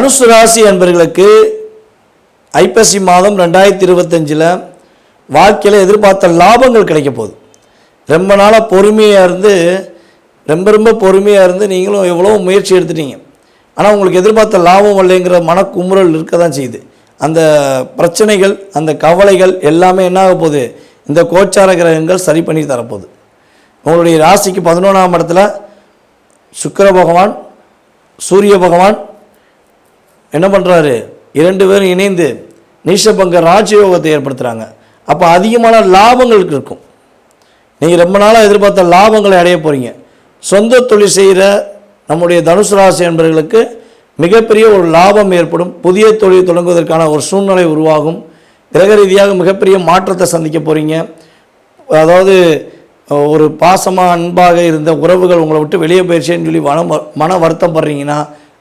தனுசு ராசி என்பவர்களுக்கு ஐப்பசி மாதம் ரெண்டாயிரத்தி இருபத்தஞ்சில் வாழ்க்கையில் எதிர்பார்த்த லாபங்கள் கிடைக்க போகுது. ரொம்ப நாளாக பொறுமையாக இருந்து ரொம்ப ரொம்ப பொறுமையாக இருந்து நீங்களும் எவ்வளோ முயற்சி எடுத்துட்டீங்க. ஆனால் உங்களுக்கு எதிர்பார்த்த லாபம் இல்லைங்கிற மனக்குமுறல் இருக்க தான் செய்யுது. அந்த பிரச்சனைகள் அந்த கவலைகள் எல்லாமே என்ன ஆக போகுது? இந்த கோச்சார கிரகங்கள் சரி பண்ணி தரப்போகுது. உங்களுடைய ராசிக்கு பதினொன்றாம் இடத்துல சுக்கர பகவான் சூரிய பகவான் என்ன பண்ணுறாரு இரண்டு பேரும் இணைந்து நீஷபங்க ராஜயோகத்தை ஏற்படுத்துகிறாங்க அப்போ அதிகமான லாபங்களுக்கு இருக்கும். நீங்கள் ரொம்ப நாளாக எதிர்பார்த்த லாபங்களை அடைய போகிறீங்க சொந்த தொழில் செய்கிற நம்முடைய தனுசு ராசி என்பவர்களுக்கு மிகப்பெரிய ஒரு லாபம் ஏற்படும். புதிய தொழில் தொடங்குவதற்கான ஒரு சூழ்நிலை உருவாகும். கிரக ரீதியாக மிகப்பெரிய மாற்றத்தை சந்திக்க போகிறீங்க அதாவது ஒரு பாசமாக அன்பாக இருந்த உறவுகள் உங்களை விட்டு வெளியே போயிடுச்சேன்னு சொல்லி மன மன வருத்தப்படுறீங்கன்னா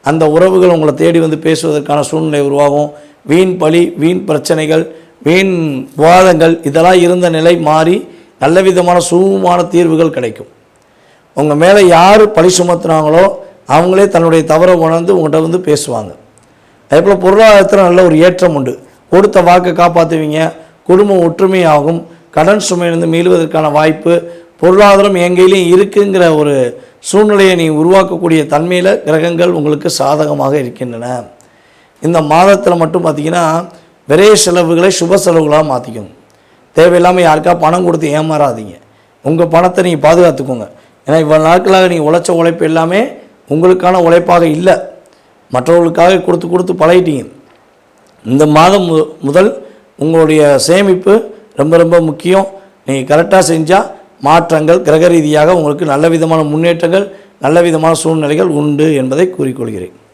அந்த உறவுகள் உங்களை தேடி வந்து பேசுவதற்கான சூழ்நிலை உருவாகும். வீண் பழி வீண் பிரச்சனைகள் வீண் விவாதங்கள் இதெல்லாம் இருந்த நிலை மாறி நல்ல விதமான சுகமான தீர்வுகள் கிடைக்கும். உங்கள் மேலே யார் பழி சுமத்துனாங்களோ அவங்களே தன்னுடைய தவறை உணர்ந்து உங்கள்கிட்ட வந்து பேசுவாங்க. அதே போல் பொருளாதாரத்தில் நல்ல ஒரு ஏற்றம் உண்டு. கொடுத்த வாக்கை காப்பாற்றுவீங்க குடும்பம் ஒற்றுமையாகும். கடன் சுமையிலிருந்து மீளுவதற்கான வாய்ப்பு பொருளாதாரம் எங்கேயிலையும் இருக்குங்கிற ஒரு சூழ்நிலையை நீ உருவாக்கக்கூடிய தன்மையில் கிரகங்கள் உங்களுக்கு சாதகமாக இருக்கின்றன. இந்த மாதத்தில் மட்டும் பார்த்தீங்கன்னா விரைய செலவுகளை சுப செலவுகளாக மாற்றிக்கணும் தேவையில்லாமல் யாருக்கா பணம் கொடுத்து ஏமாறாதீங்க. உங்கள் பணத்தை நீங்கள் பாதுகாத்துக்கோங்க. ஏன்னா இவ்வளோ நாட்களாக நீங்கள் உழைச்ச உழைப்பு எல்லாமே உங்களுக்கான உழைப்பாக இல்லை. மற்றவர்களுக்காக கொடுத்து கொடுத்து பழகிட்டீங்க. இந்த மாதம் மு முதல் உங்களுடைய சேமிப்பு ரொம்ப ரொம்ப முக்கியம். நீங்கள் கரெக்டாக செஞ்சால் மாற்றங்கள் கிரக ரீதியாக உங்களுக்கு நல்ல விதமான முன்னேற்றங்கள் நல்ல விதமான சூழ்நிலைகள் உண்டு என்பதை கூறிக்கொள்கிறேன்.